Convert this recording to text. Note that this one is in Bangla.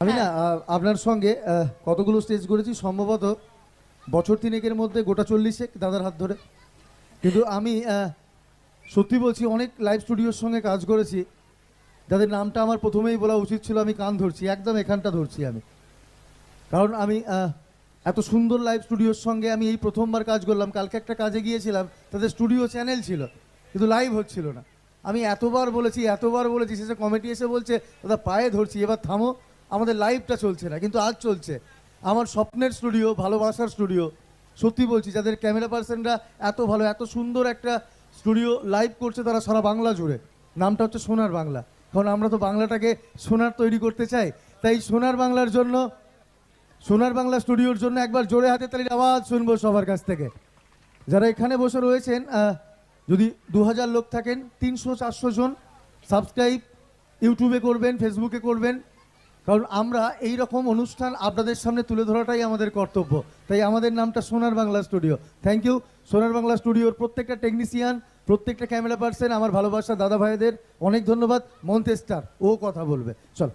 আমি না আপনার সঙ্গে কতগুলো স্টেজ করেছি সম্ভবত বছর তিনেকের মধ্যে গোটা চল্লিশে দাদার হাত ধরে। কিন্তু আমি সত্যি বলছি অনেক লাইভ স্টুডিওর সঙ্গে কাজ করেছি। যাদের নামটা আমার প্রথমেই বলা উচিত ছিল আমি কান ধরছি একদম এখানটা ধরছি আমি। কারণ আমি এত সুন্দর লাইভ স্টুডিওর সঙ্গে আমি এই প্রথমবার কাজ করলাম। কালকে একটা কাজে গিয়েছিলাম তাদের স্টুডিও চ্যানেল ছিল কিন্তু লাইভ হচ্ছিল না। আমি এতবার বলেছি এতবার বলেছি শেষে কমিটি এসে বলছে দাদা পায়ে ধরছি এবার থামো। আমাদের লাইভটা চলছে না, কিন্তু আজ চলছে। আমার স্বপ্নের স্টুডিও ভালোবাসার স্টুডিও সত্যি বলছি, যাদের ক্যামেরা পার্সনরা এত ভালো, এত সুন্দর একটা স্টুডিও লাইভ করছে, তারা সারা বাংলা জুড়ে। নামটা হচ্ছে সোনার বাংলা। কারণ আমরা তো বাংলাটাকে সোনার তৈরি করতে চাই। তাই সোনার বাংলার জন্য, সোনার বাংলা স্টুডিওর জন্য একবার জোরে হাতে তালির আওয়াজ শুনব সবার কাছ থেকে। যারা এখানে বসে রয়েছেন যদি দু হাজার লোক থাকেন, তিনশো চারশো জন সাবস্ক্রাইব ইউটিউবে করবেন, ফেসবুকে করবেন কারণ আমরা এই রকম অনুষ্ঠান আপনাদের সামনে তুলে ধরাটাই আমাদের কর্তব্য। তাই আমাদের নামটা সোনার বাংলা স্টুডিও। থ্যাংক ইউ সোনার বাংলা স্টুডিওর প্রত্যেকটা টেকনিশিয়ান প্রত্যেকটা ক্যামেরা পার্সন আমার ভালোবাসা দাদা ভাইদের। অনেক ধন্যবাদ মন্তেস্টার ও কথা বলবে। চল